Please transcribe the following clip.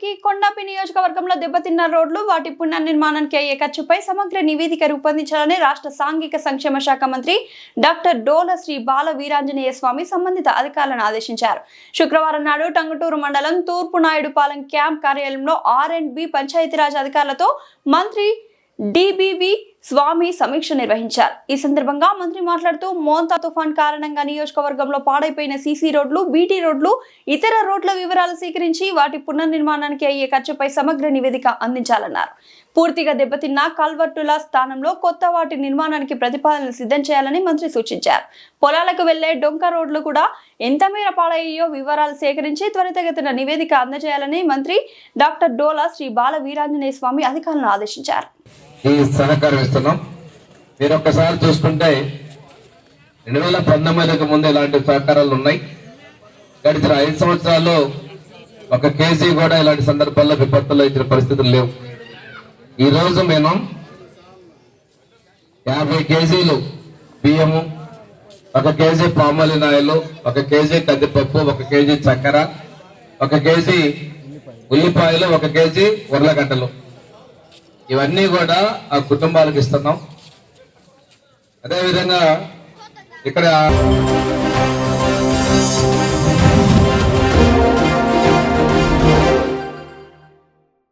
కి కొండాపి నియోజకవర్గంలో దెబ్బతిన్న రోడ్లు వాటి పునర్నిర్మాణానికి అయ్యే ఖర్చుపై సమగ్ర నివేదిక రూపొందించాలని రాష్ట్ర సాంఘిక సంక్షేమ శాఖ మంత్రి డాక్టర్ డోల శ్రీ బాల వీరాంజనేయ స్వామి సంబంధిత అధికారులను ఆదేశించారు. శుక్రవారం నాడు టంగుటూరు మండలం తూర్పు నాయుడుపాలెం క్యాంప్ కార్యాలయంలో ఆర్ అండ్ బి పంచాయతీరాజ్ అధికారులతో మంత్రి డిబివి స్వామి సమీక్ష నిర్వహించారు. ఈ సందర్భంగా మంత్రి మాట్లాడుతూ మోంతా తుఫాన్ కారణంగా నియోజకవర్గంలో పాడైపోయిన సీసీ రోడ్లు బీటీ రోడ్లు ఇతర రోడ్ల వివరాలు సేకరించి వాటి పునర్నిర్మాణానికి అయ్యే ఖర్చుపై సమగ్ర నివేదిక అందించాలన్నారు. పూర్తిగా దెబ్బతిన్న కల్వర్టుల స్థానంలో కొత్త వాటి నిర్మాణానికి ప్రతిపాదనలు సిద్ధం చేయాలని మంత్రి సూచించారు. పొలాలకు వెళ్ళే డొంక రోడ్లు కూడా ఎంత మేర పాడయ్యో వివరాలు సేకరించి త్వరితగతిన నివేదిక అందజేయాలని మంత్రి డాక్టర్ డోలా శ్రీ బాల వీరాంజనేయ స్వామి అధికారులను ఆదేశించారు. ఈ సహకారం ఇస్తున్నాం. మీరు ఒక్కసారి చూసుకుంటే రెండు వేల పంతొమ్మిదికి ముందు ఇలాంటి సహకారాలు ఉన్నాయి. గడిచిన ఐదు సంవత్సరాల్లో ఒక కేజీ కూడా ఇలాంటి సందర్భాల్లో విపత్తుల్లో ఇచ్చిన పరిస్థితులు లేవు. ఈరోజు మేము యాభై కేజీలు బియ్యము ఒక కేజీ పామాలిన్ ఆయిల్ ఒక కేజీ కందిపప్పు ఒక కేజీ చక్కెర ఒక కేజీ ఉల్లిపాయలు ఒక కేజీ ఉర్లగడ్డలు. ఇవన్నీ కూడా ఆ కుటుంబాలకు ఇస్తున్నాం. అదేవిధంగా ఇక్కడ